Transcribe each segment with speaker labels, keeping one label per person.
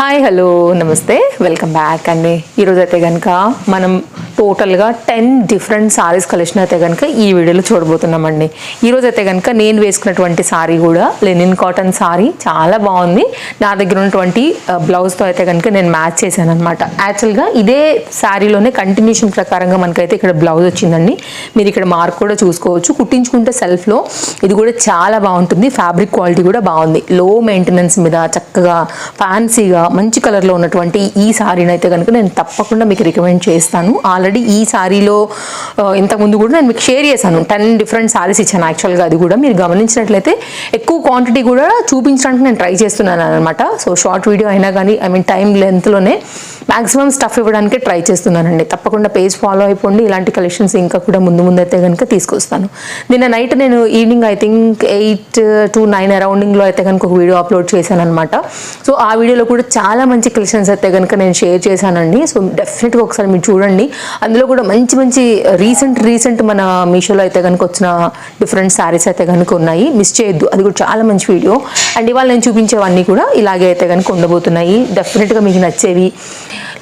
Speaker 1: Hi hello నమస్తే. Welcome back అండి. ఈరోజు అయితే కనుక మనం టోటల్గా టెన్ డిఫరెంట్ సారీస్ కలెక్షన్ అయితే కనుక ఈ వీడియోలో చూడబోతున్నామండి. ఈరోజు అయితే కనుక నేను వేసుకున్నటువంటి సారీ కూడా లెనిన్ కాటన్ సారీ చాలా బాగుంది. నా దగ్గర ఉన్నటువంటి బ్లౌజ్తో అయితే కనుక నేను మ్యాచ్ చేశాను అనమాట యాక్చువల్గా ఇదే శారీలోనే కంటిన్యూషన్ ప్రకారంగా మనకైతే ఇక్కడ బ్లౌజ్ వచ్చిందండి. మీరు ఇక్కడ మార్క్ కూడా చూసుకోవచ్చు. కుట్టించుకుంటే సెల్ఫ్లో ఇది కూడా చాలా బాగుంటుంది. ఫ్యాబ్రిక్ క్వాలిటీ కూడా బాగుంది. లో మెయింటెనెన్స్ మీద చక్కగా ఫ్యాన్సీగా మంచి కలర్లో ఉన్నటువంటి ఈ శారీని అయితే కనుక నేను తప్పకుండా మీకు రికమెండ్ చేస్తాను. ఆల్రెడీ ఈ సారీలో ఇంతకుముందు కూడా నేను మీకు షేర్ చేశాను. టెన్ డిఫరెంట్ శారీస్ ఇచ్చాను యాక్చువల్గా అది కూడా. మీరు గమనించినట్లయితే ఎక్కువ క్వాంటిటీ కూడా చూపించడానికి నేను ట్రై చేస్తున్నాను అనమాట సో షార్ట్ వీడియో అయినా కానీ ఐ మీన్ టైం లెంత్లోనే మాక్సిమం స్టఫ్ ఇవ్వడానికి ట్రై చేస్తున్నానండి. తప్పకుండా పేజ్ ఫాలో అయిపోండి. ఇలాంటి కలెక్షన్స్ ఇంకా కూడా ముందు ముందు అయితే కనుక తీసుకొస్తాను. నిన్న నైట్ నేను evening I think eight to nine అరౌండింగ్లో అయితే కనుక ఒక వీడియో అప్లోడ్ చేశాను అనమాట సో ఆ వీడియోలో కూడా చాలా మంచి కలెక్షన్స్ అయితే కనుక నేను షేర్ చేశానండి. సో డెఫినెట్గా ఒకసారి మీరు చూడండి. అందులో కూడా మంచి మంచి రీసెంట్ రీసెంట్ మన మీషోలో అయితే కనుక వచ్చిన డిఫరెంట్ శారీస్ అయితే కనుక ఉన్నాయి. మిస్ చేయొద్దు అది కూడా చాలా మంచి వీడియో అండ్ ఇవాళ నేను చూపించేవన్నీ కూడా ఇలాగే అయితే కనుక ఉండబోతున్నాయి. డెఫినెట్గా మీకు నచ్చేవి.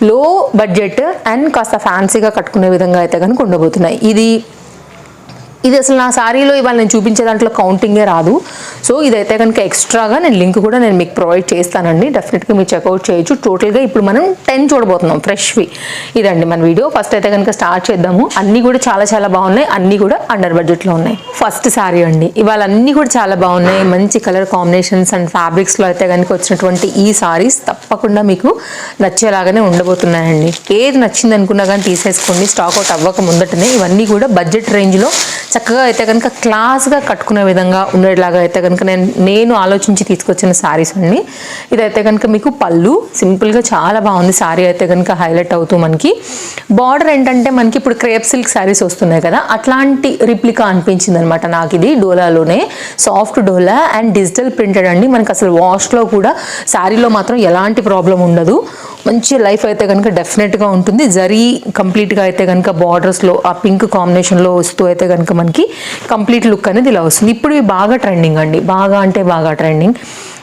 Speaker 1: లో బడ్జెట్ అండ్ కాస్త ఫ్యాన్సీగా కట్టుకునే విధంగా అయితే కనుక ఉండబోతున్నాయి. ఇది ఇది అసలు నా సారీలో ఇవాళ నేను చూపించే దాంట్లో కౌంటింగే రాదు. సో ఇదైతే కనుక ఎక్స్ట్రాగా నేను లింక్ కూడా నేను మీకు ప్రొవైడ్ చేస్తానండి. డెఫినెట్గా మీరు చెక్అవుట్ చేయొచ్చు. టోటల్గా ఇప్పుడు మనం టెన్ చూడబోతున్నాం ఫ్రెష్వి ఇదండి మన వీడియో ఫస్ట్ అయితే కనుక స్టార్ట్ చేద్దాము. అన్నీ కూడా చాలా చాలా బాగున్నాయి. అన్నీ కూడా అండర్ బడ్జెట్లో ఉన్నాయి. ఫస్ట్ శారీ అండి. ఇవాళ అన్నీ కూడా చాలా బాగున్నాయి. మంచి కలర్ కాంబినేషన్స్ అండ్ ఫ్యాబ్రిక్స్లో అయితే కనుక వచ్చినటువంటి ఈ సారీస్ తప్పకుండా మీకు నచ్చేలాగానే ఉండబోతున్నాయండి. ఏది నచ్చింది అనుకున్నా కానీ తీసేసుకోండి. స్టాక్ అవుట్ అవ్వక ముందటనే ఇవన్నీ కూడా బడ్జెట్ రేంజ్లో చక్కగా అయితే కనుక క్లాస్గా కట్టుకునే విధంగా ఉండేలాగా అయితే కనుక నేను నేను ఆలోచించి తీసుకొచ్చిన శారీస్ అండి ఇదైతే కనుక మీకు పళ్ళు. సింపుల్గా చాలా బాగుంది శారీ అయితే కనుక హైలైట్ అవుతూ మనకి. బార్డర్ ఏంటంటే మనకి ఇప్పుడు క్రేప్ సిల్క్ శారీస్ వస్తున్నాయి కదా అట్లాంటి రిప్లికా అనిపించింది అనమాట నాకు ఇది డోలాలోనే. Soft Dola and digital printed అండి. మనకి అసలు వాష్లో కూడా శారీలో మాత్రం ఎలాంటి ప్రాబ్లం ఉండదు. మంచి లైఫ్ అయితే కనుక డెఫినెట్గా ఉంటుంది. జరీ కంప్లీట్గా అయితే కనుక బార్డర్స్లో ఆ పింక్ కాంబినేషన్లో వస్తూ అయితే కనుక మనకి కంప్లీట్ లుక్ అనేది ఇలా వస్తుంది. ఇప్పుడు ఇవి బాగా ట్రెండింగ్ అండి. బాగా అంటే బాగా ట్రెండింగ్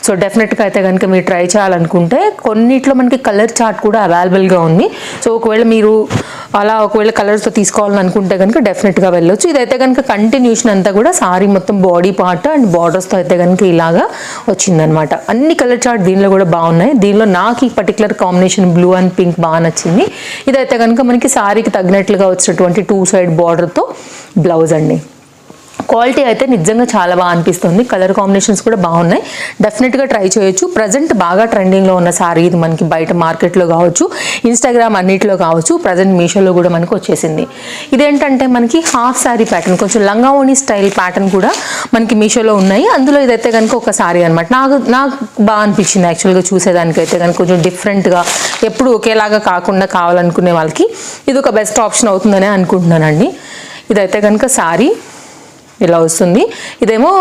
Speaker 1: సో డెఫినెట్గా అయితే కనుక మీరు ట్రై చేయాలనుకుంటే కొన్నిట్లో మనకి కలర్ చార్ట్ కూడా అవైలబుల్గా ఉంది. సో ఒకవేళ మీరు అలా ఒకవేళ కలర్స్తో తీసుకోవాలని అనుకుంటే కనుక డెఫినెట్గా వెళ్ళొచ్చు. ఇదైతే కనుక కంటిన్యూషన్ అంతా కూడా సారీ మొత్తం బాడీ పార్ట్ అండ్ బార్డర్స్తో అయితే కనుక ఇలాగా వచ్చిందనమాట అన్ని కలర్ చార్ట్ దీనిలో కూడా బాగున్నాయి. దీనిలో నాకు ఈ particular combination blue and pink బాగా నచ్చింది. ఇదైతే కనుక మనకి సారీకి తగినట్లుగా వచ్చినటువంటి టూ సైడ్ బార్డర్తో బ్లౌజ్ అండి. క్వాలిటీ అయితే నిజంగా చాలా బాగా అనిపిస్తుంది. కలర్ కాంబినేషన్స్ కూడా బాగున్నాయి. డెఫినెట్గా ట్రై చేయొచ్చు. ప్రజెంట్ బాగా ట్రెండింగ్లో ఉన్న సారీ ఇది మనకి బయట మార్కెట్లో కావచ్చు ఇన్స్టాగ్రామ్ అన్నిటిలో కావచ్చు ప్రజెంట్ మీషోలో కూడా మనకు వచ్చేసింది. ఇదేంటంటే మనకి హాఫ్ సారీ ప్యాటర్న్ కొంచెం లంగావోణి స్టైల్ ప్యాటర్న్ కూడా మనకి మీషోలో ఉన్నాయి. అందులో ఇదైతే కనుక ఒక సారీ అనమాట నాకు నాకు బాగా అనిపించింది యాక్చువల్గా చూసేదానికైతే కనుక కొంచెం డిఫరెంట్గా ఎప్పుడు ఒకేలాగా కాకుండా కావాలనుకునే వాళ్ళకి ఇది ఒక బెస్ట్ ఆప్షన్ అవుతుందనే అనుకుంటున్నానండి. ఇదైతే కనుక సారీ ఇలా వస్తుంది. ఇదేమో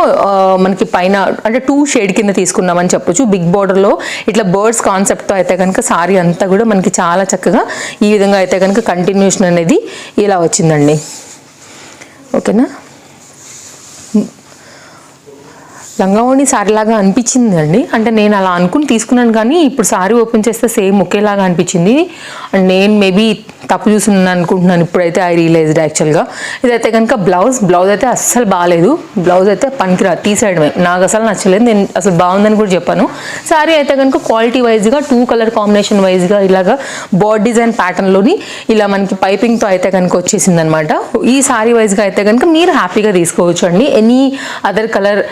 Speaker 1: మనకి పైన అంటే టూ షేడ్ కింద తీసుకున్నామని చెప్పొచ్చు. బిగ్ బార్డర్లో ఇట్లా బర్డ్స్ కాన్సెప్ట్తో అయితే కనుక సారీ అంతా కూడా మనకి చాలా చక్కగా ఈ విధంగా అయితే కనుక కంటిన్యూషన్ అనేది ఇలా వచ్చిందండి. ఓకేనా? లంగావోణి సారీ లాగా అనిపించింది అండి. అంటే నేను అలా అనుకుని తీసుకున్నాను కానీ ఇప్పుడు సారీ ఓపెన్ చేస్తే సేమ్ ఒకేలాగా అనిపించింది. అండ్ నేను మేబీ తప్పు చూస్తున్నాను అనుకుంటున్నాను ఇప్పుడైతే ఐ రియలైజ్డ్ యాక్చువల్గా. ఇదైతే కనుక బ్లౌజ్ బ్లౌజ్ అయితే అస్సలు బాగాలేదు. బ్లౌజ్ అయితే పనికిరా తీసేయడమే. నాకు అసలు నచ్చలేదు. నేను అసలు బాగుందని కూడా చెప్పాను. సారీ అయితే కనుక క్వాలిటీ వైజ్గా టూ కలర్ కాంబినేషన్ వైజ్గా ఇలాగా బోర్డ్ డిజైన్ ప్యాటర్న్లోని ఇలా మనకి పైపింగ్తో అయితే కనుక వచ్చేసింది అనమాట ఈ సారీ వైజ్గా అయితే కనుక మీరు హ్యాపీగా తీసుకోవచ్చు అండి. ఎనీ అదర్ కలర్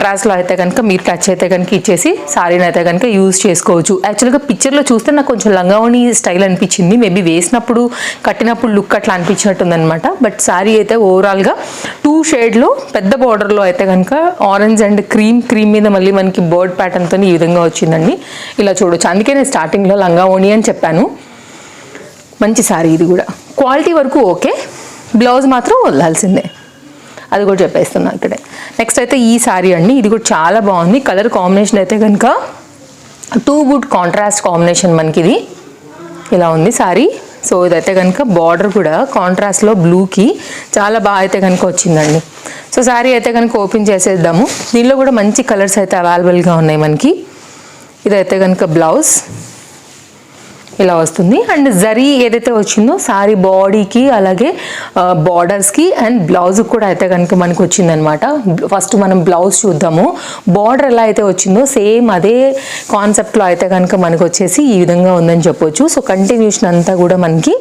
Speaker 1: కాంట్రాస్ట్లో అయితే కనుక మీరు టచ్ అయితే కనుక ఇచ్చేసి సారీని అయితే కనుక యూజ్ చేసుకోవచ్చు. యాక్చువల్గా పిక్చర్లో చూస్తే నాకు కొంచెం లంగావణి స్టైల్ అనిపించింది. మేబీ వేసినప్పుడు కట్టినప్పుడు లుక్ అట్లా అనిపించినట్టుంది అనమాట బట్ సారీ అయితే ఓవరాల్గా టూ షేడ్లో పెద్ద బార్డర్లో అయితే కనుక ఆరెంజ్ అండ్ క్రీమ్ క్రీమ్ మీద మళ్ళీ మనకి బర్డ్ ప్యాటర్న్తో ఈ విధంగా వచ్చిందండి. ఇలా చూడొచ్చు. అందుకే నేను స్టార్టింగ్లో లంగావోణి అని చెప్పాను. మంచి సారీ ఇది కూడా. క్వాలిటీ వరకు ఓకే. బ్లౌజ్ మాత్రం వదలాల్సిందే. అది కూడా చెప్పేస్తున్నా ఇక్కడే. నెక్స్ట్ అయితే ఈ సారీ అండి. ఇది కూడా చాలా బాగుంది. కలర్ కాంబినేషన్ అయితే కనుక టూ గుడ్ కాంట్రాస్ట్ కాంబినేషన్ మనకి ఇది ఇలా ఉంది సారీ సో ఇదైతే కనుక బార్డర్ కూడా కాంట్రాస్ట్లో బ్లూకి చాలా బాగా అయితే కనుక వచ్చిందండి. సో శారీ అయితే కనుక ఓపెన్ చేసేద్దాము. దీనిలో కూడా మంచి కలర్స్ అయితే అవైలబుల్గా ఉన్నాయి మనకి. ఇదైతే కనుక బ్లౌజ్ ఇలా వస్తుంది. అండ్ జరీ ఏదైతే వచ్చిందో సారీ బాడీకి అలాగే బార్డర్స్కి అండ్ బ్లౌజ్ కూడా అయితే కనుక మనకు వచ్చిందనమాట ఫస్ట్ మనం బ్లౌజ్ చూద్దాము. బార్డర్ ఎలా అయితే వచ్చిందో సేమ్ అదే కాన్సెప్ట్లో అయితే కనుక మనకు వచ్చేసి ఈ విధంగా ఉందని చెప్పొచ్చు. సో కంటిన్యూషన్ అంతా కూడా మనకి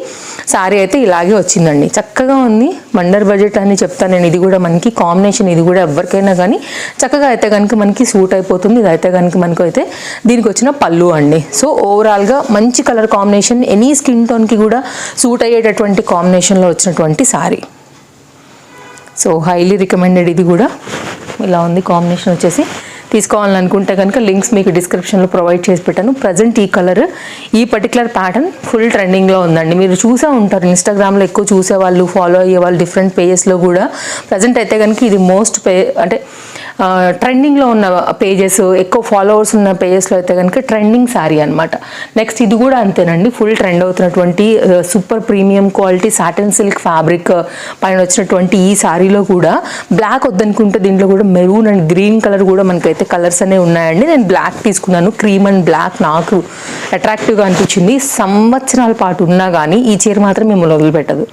Speaker 1: సారీ అయితే ఇలాగే వచ్చిందండి. చక్కగా ఉంది. మండర్ బడ్జెట్ అని చెప్తాను నేను. ఇది కూడా మనకి కాంబినేషన్ ఇది కూడా ఎవరికైనా కానీ చక్కగా అయితే కనుక మనకి సూట్ అయిపోతుంది. ఇది అయితే కనుక మనకు అయితే దీనికి వచ్చిన పళ్ళు అండి. సో ఓవరాల్గా మంచి కలర్ కాంబినేషన్ ఎనీ స్కిన్ టోన్కి కూడా సూట్ అయ్యేటటువంటి కాంబినేషన్లో వచ్చినటువంటి సారీ సో హైలీ రికమెండెడ్ ఇది కూడా. ఇలా ఉంది కాంబినేషన్ వచ్చేసి. తీసుకోవాలనుకుంటే కనుక లింక్స్ మీకు డిస్క్రిప్షన్లో ప్రొవైడ్ చేసి పెట్టాను. ప్రజెంట్ ఈ కలర్ ఈ పర్టికులర్ ప్యాటర్న్ ఫుల్ ట్రెండింగ్లో ఉందండి. మీరు చూసే ఉంటారు ఇన్స్టాగ్రామ్లో ఎక్కువ చూసేవాళ్ళు ఫాలో అయ్యే వాళ్ళు డిఫరెంట్ పేజెస్లో కూడా. ప్రజెంట్ అయితే కనుక ఇది మోస్ట్ పే అంటే ట్రెండింగ్లో ఉన్న పేజెస్ ఎక్కువ ఫాలోవర్స్ ఉన్న పేజెస్లో అయితే కనుక ట్రెండింగ్ శారీ అనమాట నెక్స్ట్ ఇది కూడా అంతేనండి. ఫుల్ ట్రెండ్ అవుతున్నటువంటి super premium quality satin silk fabric పైన వచ్చినటువంటి ఈ శారీలో కూడా బ్లాక్ వద్దనుకుంటే దీంట్లో కూడా మెరూన్ అండ్ గ్రీన్ కలర్ కూడా మనకైతే కలర్స్ అనేవి ఉన్నాయండి. నేను బ్లాక్ తీసుకున్నాను. క్రీమ్ అండ్ బ్లాక్ నాకు అట్రాక్టివ్గా అనిపించింది. సంవత్సరాల పాటు ఉన్నా కానీ ఈ చీర మాత్రం మేము మొదలుపెట్టదు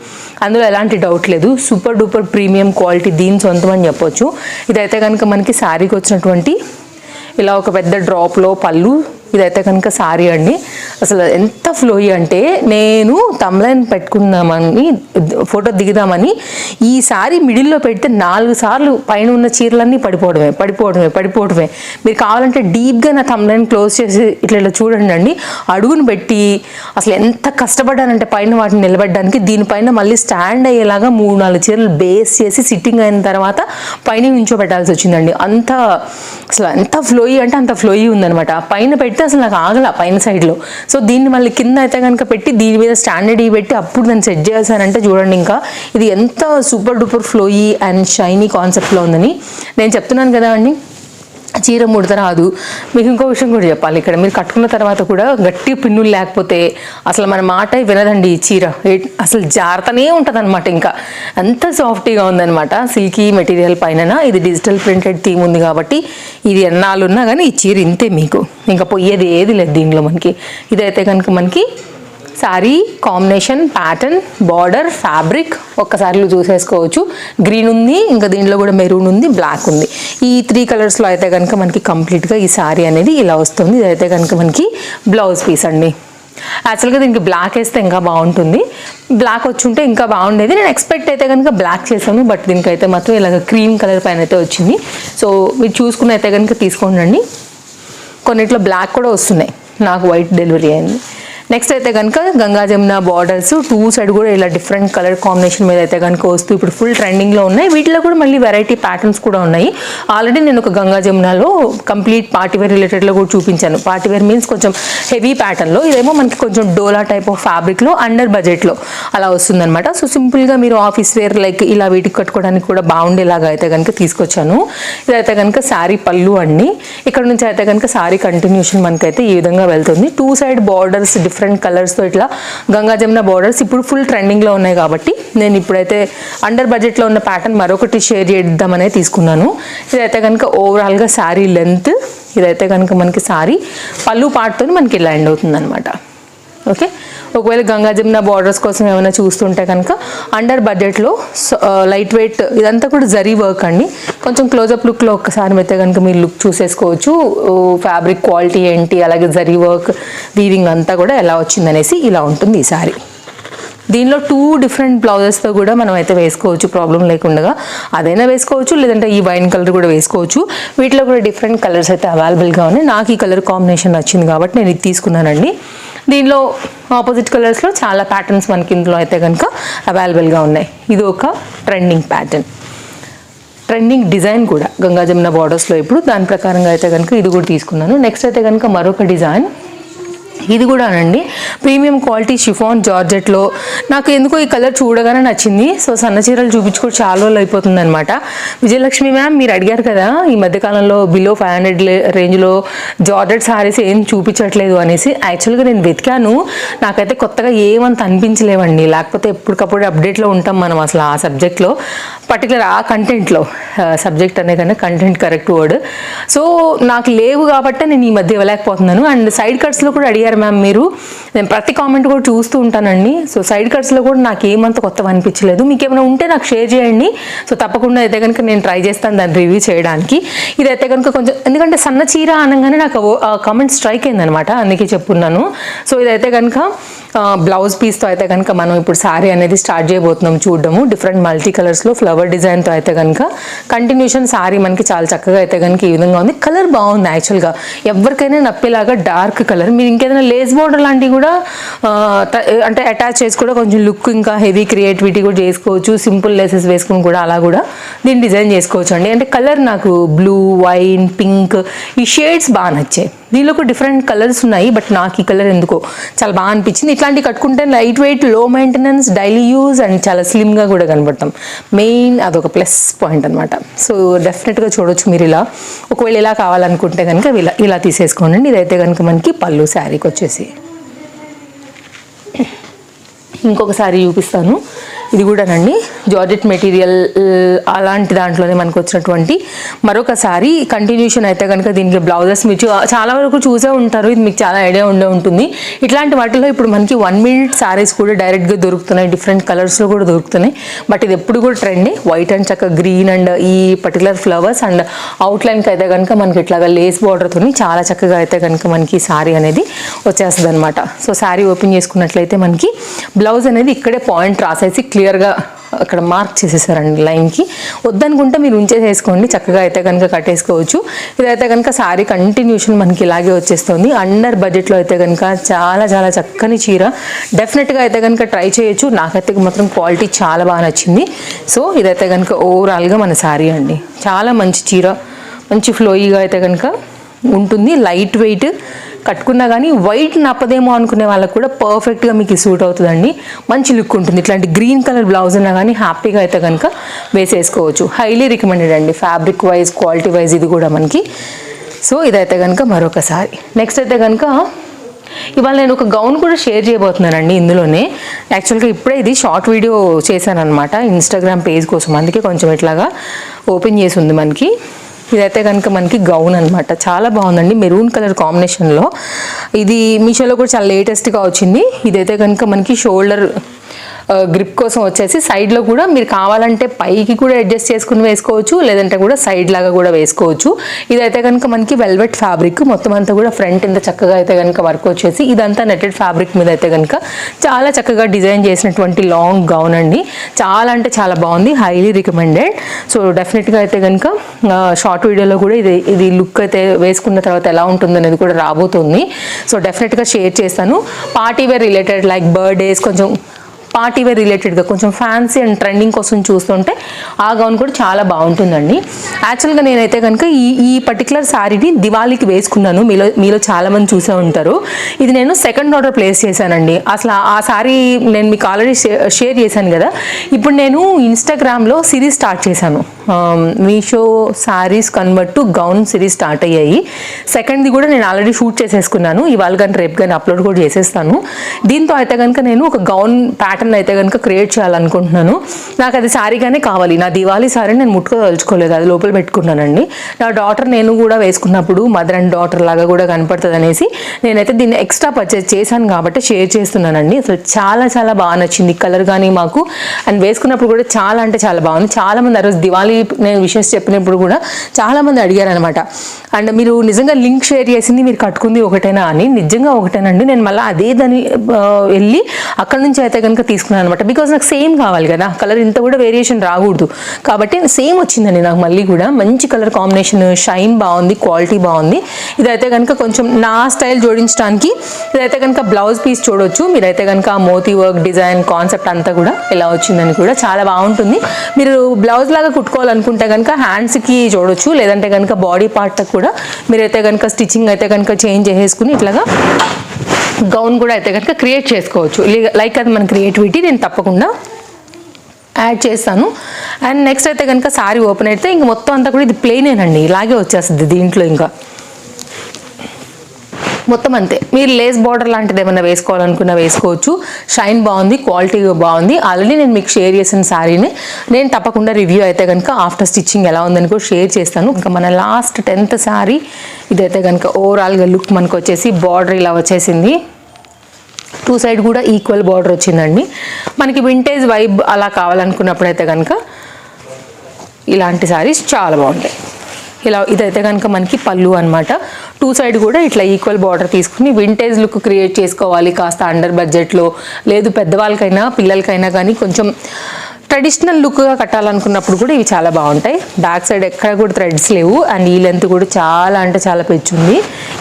Speaker 1: అందులో ఎలాంటి డౌట్ లేదు. సూపర్ డూపర్ ప్రీమియం క్వాలిటీ దీని సొంతం అని చెప్పొచ్చు. ఇదైతే కనుక మనకి శారీకి వచ్చినటువంటి ఇలా ఒక పెద్ద డ్రాప్లో పళ్ళు ఇదైతే కనుక సారీ అండి. అసలు ఎంత ఫ్లోయి అంటే నేను తమ్లైన్ పెట్టుకుందామని ఫోటో దిగుదామని ఈ సారీ మిడిల్లో పెడితే నాలుగు సార్లు పైన ఉన్న చీరలన్నీ పడిపోవడమే పడిపోవడమే పడిపోవడమే. మీరు కావాలంటే డీప్గా నా తమ్లైన్ క్లోజ్ చేసి ఇట్లా ఇట్లా చూడండి అండి. అడుగును పెట్టి అసలు ఎంత కష్టపడ్డానంటే పైన వాటిని నిలబెట్టడానికి దీనిపైన మళ్ళీ స్టాండ్ అయ్యేలాగా మూడు నాలుగు చీరలు బేస్ చేసి సిట్టింగ్ అయిన తర్వాత పైన నుంచోబెట్టాల్సి వచ్చిందండి. అంత అసలు ఎంత ఫ్లోయి అంటే అంత ఫ్లోయి ఉందనమాట పైన పెడితే అసలు నాకు ఆగల పైన సైడ్లో. సో దీన్ని మళ్ళీ కింద అయితే కనుక పెట్టి దీని మీద స్టాండర్డ్ ఇవి పెట్టి అప్పుడు దాన్ని సెట్ చేశానంటే చూడండి ఇంకా ఇది ఎంత super duper flowy and shiny కాన్సెప్ట్లో ఉందని. నేను చెప్తున్నాను కదా అండి. చీర ముడత రాదు. మీకు ఇంకో విషయం కూడా చెప్పాలి. ఇక్కడ మీరు కట్టుకున్న తర్వాత కూడా గట్టి పిన్నులు లేకపోతే అసలు మన మాట వినదండి ఈ చీర. అసలు జాగ్రత్తనే ఉంటుంది అనమాట ఇంకా. అంత సాఫ్టీగా ఉందన్నమాట. సిల్కీ మెటీరియల్ పైన ఇది డిజిటల్ ప్రింటెడ్ థీమ్ ఉంది కాబట్టి ఇది ఎన్నాళ్ళు ఉన్నా కానీ ఈ చీర ఇంతే మీకు. ఇంకా పోయేది ఏది లేదు దీనిలో మనకి. ఇదైతే కనుక మనకి sari combination pattern border fabric ఒక్కసారిలో చూసేసుకోవచ్చు. గ్రీన్ ఉంది ఇంకా దీంట్లో కూడా మెరూన్ ఉంది బ్లాక్ ఉంది. ఈ త్రీ కలర్స్లో అయితే కనుక మనకి కంప్లీట్గా ఈ శారీ అనేది ఇలా వస్తుంది. ఇదైతే కనుక మనకి బ్లౌజ్ పీస్ అండి. యాక్చువల్గా దీనికి బ్లాక్ వేస్తే ఇంకా బాగుంటుంది. బ్లాక్ వచ్చి ఉంటే ఇంకా బాగుండేది. నేను ఎక్స్పెక్ట్ అయితే కనుక బ్లాక్ చేశాను బట్ దీనికైతే మాత్రం ఇలాగ క్రీమ్ కలర్ పైన అయితే వచ్చింది. సో మీరు చూసుకుని అయితే కనుక తీసుకోండి కొన్నిట్లో బ్లాక్ కూడా వస్తున్నాయి. నాకు వైట్ డెలివరీ అయింది. నెక్స్ట్ అయితే కనుక Ganga Jamuna borders two side కూడా ఇలా డిఫరెంట్ కలర్ కాంబినేషన్ మీద అయితే కనుక వస్తూ ఇప్పుడు ఫుల్ ట్రెండింగ్లో ఉన్నాయి. వీటిలో కూడా మళ్ళీ వెరైటీ ప్యాటర్న్స్ కూడా ఉన్నాయి. ఆల్రెడీ నేను ఒక గంగా జమునాలో కంప్లీట్ పార్టీవేర్ రిలేటెడ్లో కూడా చూపించాను. పార్టీవేర్ మీన్స్ కొంచెం హెవీ ప్యాటర్న్లో ఇదేమో మనకి కొంచెం డోలా టైప్ ఆఫ్ ఫ్యాబ్రిక్లో అండర్ బడ్జెట్లో అలా వస్తుందన్నమాట. సో సింపుల్గా మీరు ఆఫీస్ వేర్ లైక్ ఇలా వీటికి కట్టుకోవడానికి కూడా బాగుండేలాగా అయితే కనుక తీసుకొచ్చాను. ఇదైతే కనుక శారీ పళ్ళు అండి. ఇక్కడ నుంచి అయితే కనుక శారీ కంటిన్యూషన్ మనకైతే ఈ విధంగా వెళ్తుంది. టూ సైడ్ బార్డర్స్ డిఫరెంట్ కలర్స్తో ఇట్లా గంగా జమున బార్డర్స్ ఇప్పుడు ఫుల్ ట్రెండింగ్లో ఉన్నాయి కాబట్టి నేను ఇప్పుడైతే అండర్ బడ్జెట్లో ఉన్న ప్యాటర్న్ మరొకటి షేర్ చేద్దామనే తీసుకున్నాను. ఇదైతే కనుక ఓవరాల్గా శారీ లెంత్ ఇదైతే కనుక మనకి శారీ పళ్ళు పాటుతో మనకి ఇలా ఎండ్ అవుతుంది ఓకే ఒకవేళ గంగా జమున బార్డర్స్ కోసం ఏమైనా చూస్తుంటే కనుక అండర్ బడ్జెట్లో లైట్ వెయిట్ ఇదంతా కూడా జరీ వర్క్ అండి. కొంచెం క్లోజప్ లుక్లో ఒక్కసారి అయితే కనుక మీరు లుక్ చూసేసుకోవచ్చు. ఫ్యాబ్రిక్ క్వాలిటీ ఏంటి అలాగే జరీ వర్క్ వీవింగ్ అంతా కూడా ఎలా వచ్చిందనేసి ఇలా ఉంటుంది ఈ సారీ. దీనిలో టూ డిఫరెంట్ బ్లౌజెస్తో కూడా మనం అయితే వేసుకోవచ్చు ప్రాబ్లం లేకుండా అదైనా వేసుకోవచ్చు లేదంటే ఈ వైన్ కలర్ కూడా వేసుకోవచ్చు. వీటిలో కూడా డిఫరెంట్ కలర్స్ అయితే అవైలబుల్గా ఉన్నాయి. నాకు ఈ కలర్ కాంబినేషన్ నచ్చింది కాబట్టి నేను ఇది తీసుకున్నానండి. దీనిలో ఆపోజిట్ కలర్స్లో చాలా ప్యాటర్న్స్ మనకి ఇందులో అయితే కనుక అవైలబుల్గా ఉన్నాయి. ఇది ఒక ట్రెండింగ్ ప్యాటర్న్ ట్రెండింగ్ డిజైన్ కూడా గంగా జమున బార్డర్స్లో ఇప్పుడు దాని ప్రకారంగా అయితే కనుక ఇది కూడా తీసుకున్నాను. నెక్స్ట్ అయితే కనుక మరొక డిజైన్ ఇది కూడానండి. ప్రీమియం క్వాలిటీ షిఫాన్ జార్జెట్లో. నాకు ఎందుకో ఈ కలర్ చూడగానే నచ్చింది. సో సన్న చీరలు చూపించుకోవడం చాలా రోజులు అయిపోతుంది అనమాట విజయలక్ష్మి మ్యామ్ మీరు అడిగారు కదా ఈ మధ్యకాలంలో బిలో ఫైవ్ హండ్రెడ్ రేంజ్లో జార్జెట్ సారీస్ ఏం చూపించట్లేదు అనేసి. యాక్చువల్గా నేను వెతికాను. నాకైతే కొత్తగా ఏమంత అనిపించలేవండి. లేకపోతే ఎప్పటికప్పుడు అప్డేట్లో ఉంటాం మనం అసలు ఆ సబ్జెక్ట్లో పర్టికులర్ ఆ కంటెంట్లో సబ్జెక్ట్ అనే కన్నా కంటెంట్ కరెక్ట్ వర్డ్ సో నాకు లేవు కాబట్టి నేను ఈ మధ్య ఇవ్వలేకపోతున్నాను. అండ్ సైడ్ కట్స్లో కూడా అడిగాను పెట్టారు మ్యామ్ మీరు. నేను ప్రతి కామెంట్ కూడా చూస్తూ ఉంటానండి. సో సైడ్ కట్స్లో కూడా నాకు ఏమంత కొత్తగా అనిపించలేదు. మీకు ఏమైనా ఉంటే నాకు షేర్ చేయండి. సో తప్పకుండా అయితే కనుక నేను ట్రై చేస్తాను దాన్ని రివ్యూ చేయడానికి. ఇదైతే కనుక కొంచెం ఎందుకంటే సన్న చీర అనగానే నాకు కామెంట్ స్ట్రైక్ అయిందనమాట. అందుకే చెప్పున్నాను. సో ఇదైతే కనుక బ్లౌజ్ పీస్తో అయితే కనుక మనం ఇప్పుడు శారీ అనేది స్టార్ట్ చేయబోతున్నాం చూడడము. డిఫరెంట్ మల్టీ కలర్స్లో ఫ్లవర్ డిజైన్తో అయితే కనుక కంటిన్యూషన్ శారీ మనకి చాలా చక్కగా అయితే కనుక ఈ విధంగా ఉంది. కలర్ బాగుంది యాక్చువల్గా ఎవరికైనా నప్పేలాగా డార్క్ కలర్ మీరు ఇంకేదైనా లేస్ బోర్డర్ లాంటివి కూడా అంటే అటాచ్ చేసి కూడా కొంచెం లుక్ ఇంకా హెవీ క్రియేటివిటీ కూడా చేసుకోవచ్చు. సింపుల్ లేసెస్ వేసుకుని కూడా అలా కూడా దీన్ని డిజైన్ చేసుకోవచ్చు అండి అంటే కలర్ నాకు బ్లూ వైన్ పింక్ ఈ షేడ్స్ బాగా నచ్చాయి. దీనిలో కూడా డిఫరెంట్ కలర్స్ ఉన్నాయి బట్ నాకు ఈ కలర్ ఎందుకో చాలా బాగా అనిపించింది. ఇట్లాంటివి కట్టుకుంటే లైట్ వెయిట్లో మెయింటెనెన్స్ డైలీ యూజ్ అండ్ చాలా స్లిమ్గా కూడా కనబడతాం. మెయిన్ అదొక ప్లస్ పాయింట్ అనమాట సో డెఫినెట్గా చూడొచ్చు మీరు ఇలా. ఒకవేళ ఇలా కావాలనుకుంటే కనుక ఇలా ఇలా తీసేసుకోండి ఇదైతే కనుక మనకి పళ్ళు శారీకి వచ్చేసి. ఇంకొక సారీ చూపిస్తాను. ఇది కూడానండి. జార్జెట్ మెటీరియల్ uh, అలాంటి దాంట్లోనే మనకు వచ్చినటువంటి మరొక సారీ కంటిన్యూషన్ అయితే కనుక దీనికి బ్లౌజెస్ మీరు చాలా వరకు చూసే ఉంటారు. ఇది మీకు చాలా ఐడియా ఉండే ఉంటుంది. ఇట్లాంటి వాటిలో ఇప్పుడు మనకి వన్ మినిట్ సారీస్ కూడా డైరెక్ట్గా దొరుకుతున్నాయి. డిఫరెంట్ కలర్స్లో కూడా దొరుకుతున్నాయి. బట్ ఇది ఎప్పుడు కూడా ట్రెండే వైట్ అండ్ చక్క గ్రీన్ అండ్ ఈ పర్టికులర్ ఫ్లవర్స్ అండ్ అవుట్లైన్కి అయితే కనుక మనకి ఇట్లాగా లేస్ బార్డర్తో చాలా చక్కగా అయితే కనుక మనకి సారీ అనేది వచ్చేస్తుంది అనమాట సో సారీ ఓపెన్ చేసుకున్నట్లయితే మనకి బ్లౌజ్ అనేది ఇక్కడే పాయింట్ రాసేసి క్లియర్గా అక్కడ మార్క్ చేసేసారండి లైన్కి. వద్దనుకుంటే మీరు ఉంచేసేసుకోండి చక్కగా అయితే కనుక కట్టేసుకోవచ్చు. ఇదైతే కనుక శారీ కంటిన్యూషన్ మనకి ఇలాగే వచ్చేస్తుంది. అండర్ బడ్జెట్లో అయితే కనుక చాలా చాలా చక్కని చీర. డెఫినెట్గా అయితే కనుక ట్రై చేయొచ్చు. నాకైతే మాత్రం క్వాలిటీ చాలా బాగా నచ్చింది. సో ఇదైతే కనుక ఓవరాల్గా మన శారీ అండి. చాలా మంచి చీర. మంచి ఫ్లోయిగా అయితే కనుక ఉంటుంది. లైట్ వెయిట్ కట్టుకున్నా కానీ వైట్ నప్పదేమో అనుకునే వాళ్ళకి కూడా పర్ఫెక్ట్గా మీకు సూట్ అవుతుందండి. మంచి లుక్ ఉంటుంది. ఇట్లాంటి గ్రీన్ కలర్ బ్లౌజ్ ఉన్నా కానీ హ్యాపీగా అయితే కనుక వేసేసుకోవచ్చు. హైలీ రికమెండెడ్ అండి. ఫ్యాబ్రిక్ వైజ్ క్వాలిటీ వైజ్ ఇది కూడా మనకి. సో ఇదైతే కనుక మరొకసారి. నెక్స్ట్ అయితే కనుక ఇవాళ నేను ఒక గౌన్ కూడా షేర్ చేయబోతున్నానండి ఇందులోనే. యాక్చువల్గా ఇప్పుడే ఇది షార్ట్ వీడియో చేశాను అనమాట ఇన్స్టాగ్రామ్ పేజ్ కోసం. అందుకే కొంచెం ఇట్లాగా ఓపెన్ చేసి ఉంది మనకి. ఇదైతే కనుక మనకి గౌన్ అనమాట చాలా బాగుందండి. మెరూన్ కలర్ కాంబినేషన్లో ఇది మీషోలో కూడా చాలా లేటెస్ట్గా వచ్చింది. ఇదైతే కనుక మనకి షోల్డర్ గ్రిప్ కోసం వచ్చేసి సైడ్లో కూడా మీరు కావాలంటే పైకి కూడా అడ్జస్ట్ చేసుకుని వేసుకోవచ్చు లేదంటే కూడా సైడ్ లాగా కూడా వేసుకోవచ్చు. ఇదైతే కనుక మనకి వెల్వెట్ ఫ్యాబ్రిక్ మొత్తం అంతా కూడా ఫ్రంట్ ఇంత చక్కగా అయితే కనుక వర్క్ వచ్చేసి ఇదంతా నెటెడ్ ఫ్యాబ్రిక్ మీద అయితే కనుక చాలా చక్కగా డిజైన్ చేసినటువంటి లాంగ్ గౌన్ అండి. చాలా అంటే చాలా బాగుంది హైలీ రికమెండెడ్ సో డెఫినెట్గా అయితే కనుక షార్ట్ వీడియోలో కూడా ఇది ఇది లుక్ అయితే వేసుకున్న తర్వాత ఎలా ఉంటుంది అనేది కూడా రాబోతుంది. సో డెఫినెట్గా షేర్ చేస్తాను. Party wear related like birthdays కొంచెం పార్టీ వేర్ రిలేటెడ్గా కొంచెం ఫ్యాన్సీ అండ్ ట్రెండింగ్ కోసం చూస్తుంటే ఆ గౌన్ కూడా చాలా బాగుంటుందండి. యాక్చువల్గా నేనైతే కనుక ఈ ఈ పర్టికులర్ శారీని దివాళీకి వేసుకున్నాను. మీలో మీలో చాలామంది చూసే ఉంటారు. ఇది నేను సెకండ్ ఆర్డర్ ప్లేస్ చేశానండి. అసలు ఆ- శారీ నేను మీకు ఆల్రెడీ షేర్ చేశాను కదా. ఇప్పుడు నేను ఇన్స్టాగ్రామ్లో సిరీస్ స్టార్ట్ చేశాను. Meesho sarees convert to gown series start అయ్యాయి. సెకండ్ది కూడా నేను ఆల్రెడీ షూట్ చేసేసుకున్నాను. ఇవాళ కానీ రేపు కానీ అప్లోడ్ కూడా చేసేస్తాను. దీంతో అయితే కనుక నేను ఒక గౌన్ ప్యాటర్న్ అయితే కనుక క్రియేట్ చేయాలనుకుంటున్నాను. నాకు అది శారీగానే కావాలి. నా దివాళీ శారీ నేను ముట్టుకోదలుచుకోలేదు. అది లోపల పెట్టుకున్నానండి. నా డాటర్ నేను కూడా వేసుకున్నప్పుడు మదర్ అండ్ డాటర్ లాగా కూడా కనపడుతుంది అనేసి నేనైతే దీన్ని ఎక్స్ట్రా పర్చేస్ చేశాను కాబట్టి షేర్ చేస్తున్నానండి. అసలు చాలా చాలా బాగా నచ్చింది. కలర్ కానీ మాకు అండ్ వేసుకున్నప్పుడు కూడా చాలా అంటే చాలా బాగుంది. చాలామంది ఆ రోజు దివాళీ నేను విషయస్ చెప్పినప్పుడు కూడా చాలామంది అడిగారనమాట అడిగారు అనమాట అండ్ మీరు నిజంగా లింక్ షేర్ చేసింది మీరు కట్టుకుంది ఒకటేనా అని. నిజంగా ఒకటేనండి. నేను మళ్ళీ అదే దాని వెళ్ళి అక్కడ నుంచి అయితే కనుక తీసుకున్నాను అనమాట బికాజ్ నాకు సేమ్ కావాలి కదా. కలర్ ఇంత కూడా వేరియేషన్ రాకూడదు. కాబట్టి సేమ్ వచ్చిందండి నాకు మళ్ళీ కూడా. మంచి కలర్ కాంబినేషన్ షైన్ బాగుంది క్వాలిటీ బాగుంది. ఇదైతే కనుక కొంచెం నా స్టైల్ జోడించడానికి ఇదైతే కనుక బ్లౌజ్ పీస్ చూడొచ్చు. మీరైతే కనుక మోతీ వర్క్ డిజైన్ కాన్సెప్ట్ అంతా కూడా ఎలా వచ్చిందని కూడా చాలా బాగుంటుంది. మీరు బ్లౌజ్ లాగా కుట్టుకోవాలనుకుంటే కనుక హ్యాండ్స్కి చూడొచ్చు. లేదంటే కనుక బాడీ పార్ట్ కూడా మీరైతే కనుక స్టిచ్చింగ్ అయితే కనుక చేంజ్ చేసేసుకుని ఇట్లాగా గౌన్ కూడా అయితే కనుక క్రియేట్ చేసుకోవచ్చు. లైక్ అది మన క్రియేటివిటీ నేను తప్పకుండా యాడ్ చేస్తాను. అండ్ నెక్స్ట్ అయితే కనుక సారీ ఓపెన్ అయితే ఇంక మొత్తం అంతా కూడా ఇది ప్లెయినేనండి ఇలాగే వచ్చేస్తుంది దీంట్లో ఇంకా. మొత్తం అంతే. మీరు లేస్ బార్డర్ లాంటిది ఏమైనా వేసుకోవాలనుకున్నా వేసుకోవచ్చు. షైన్ బాగుంది క్వాలిటీ బాగుంది. ఆల్రెడీ నేను మీకు షేర్ చేసిన శారీని నేను తప్పకుండా రివ్యూ అయితే కనుక ఆఫ్టర్ స్టిచ్చింగ్ ఎలా ఉందని కూడా షేర్ చేస్తాను. ఇంకా మన లాస్ట్ టెన్త్ శారీ ఇదైతే కనుక ఓవరాల్గా లుక్ మనకు వచ్చేసి బార్డర్ ఇలా వచ్చేసింది. టూ సైడ్ కూడా ఈక్వల్ బార్డర్ వచ్చిందండి. మనకి వింటేజ్ వైబ్ అలా కావాలనుకున్నప్పుడు అయితే కనుక ఇలాంటి శారీస్ చాలా బాగుంటాయి. ఇలా ఇదైతే కనుక మనకి పళ్ళు అనమాట టూ సైడ్ కూడా ఇట్లా ఈక్వల్ బార్డర్ తీసుకుని వింటేజ్ లుక్ క్రియేట్ చేసుకోవాలి కాస్త అండర్ బడ్జెట్లో లేదు పెద్దవాళ్ళకైనా పిల్లలకైనా కానీ కొంచెం ట్రెడిషనల్ లుక్గా కట్టాలనుకున్నప్పుడు కూడా ఇవి చాలా బాగుంటాయి. బ్యాక్ సైడ్ ఎక్కడ కూడా థ్రెడ్స్ లేవు. అండ్ ఈ లెంత్ కూడా చాలా అంటే చాలా పెంచుంది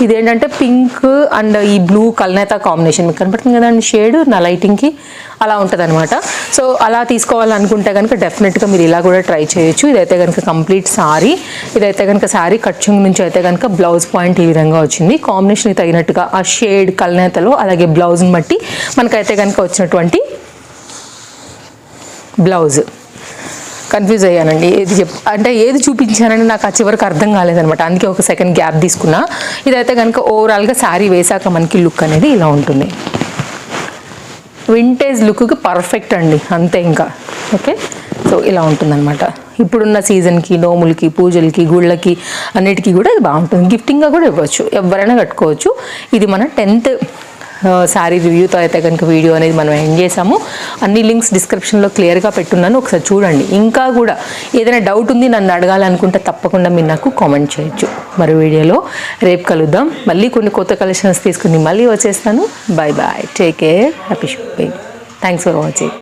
Speaker 1: ఇదేంటంటే పింక్ అండ్ ఈ బ్లూ కల్నేత కాంబినేషన్ మీకు కనపడుతుంది కదండి షేడ్ నా లైటింగ్కి అలా ఉంటుంది అనమాట సో అలా తీసుకోవాలనుకుంటే కనుక డెఫినెట్గా మీరు ఇలా కూడా ట్రై చేయొచ్చు. ఇదైతే కనుక కంప్లీట్ సారీ ఇదైతే కనుక సారీ కట్చింగ్ నుంచి అయితే కనుక బ్లౌజ్ పాయింట్ ఈ విధంగా వచ్చింది. కాంబినేషన్కి తగినట్టుగా ఆ షేడ్ కల్నేతలో అలాగే బ్లౌజ్ని బట్టి మనకైతే కనుక వచ్చినటువంటి బ్లౌజ్. కన్ఫ్యూజ్ అయ్యానండి. ఏది చెప్ అంటే ఏది చూపించానని నాకు ఆ చివరికి అర్థం కాలేదనమాట అందుకే ఒక సెకండ్ గ్యాప్ తీసుకున్నా. ఇదైతే కనుక ఓవరాల్గా శారీ వేసాక మనకి లుక్ అనేది ఇలా ఉంటుంది. వింటేజ్ లుక్కి పర్ఫెక్ట్ అండి. అంతే ఇంకా. ఓకే సో ఇలా ఉంటుందన్నమాట. ఇప్పుడున్న సీజన్కి నోములకి పూజలకి గుళ్ళకి అన్నిటికీ కూడా ఇది బాగుంటుంది. గిఫ్టింగ్గా కూడా ఇవ్వచ్చు. ఎవరైనా కట్టుకోవచ్చు. ఇది మన టెన్త్ శారీ రివ్యూతో అయితే కనుక వీడియో అనేది మనం ఎండ్ చేసాము అన్ని లింక్స్ డిస్క్రిప్షన్లో క్లియర్గా పెట్టున్నాను. ఒకసారి చూడండి. ఇంకా కూడా ఏదైనా డౌట్ ఉంది నన్ను అడగాలనుకుంటే తప్పకుండా మీరు నాకు కామెంట్ చేయొచ్చు. మరి వీడియోలో రేపు కలుద్దాం. మళ్ళీ కొన్ని కొత్త కలెక్షన్స్ తీసుకుని మళ్ళీ వచ్చేస్తాను. Bye bye take care happy shopping thanks for watching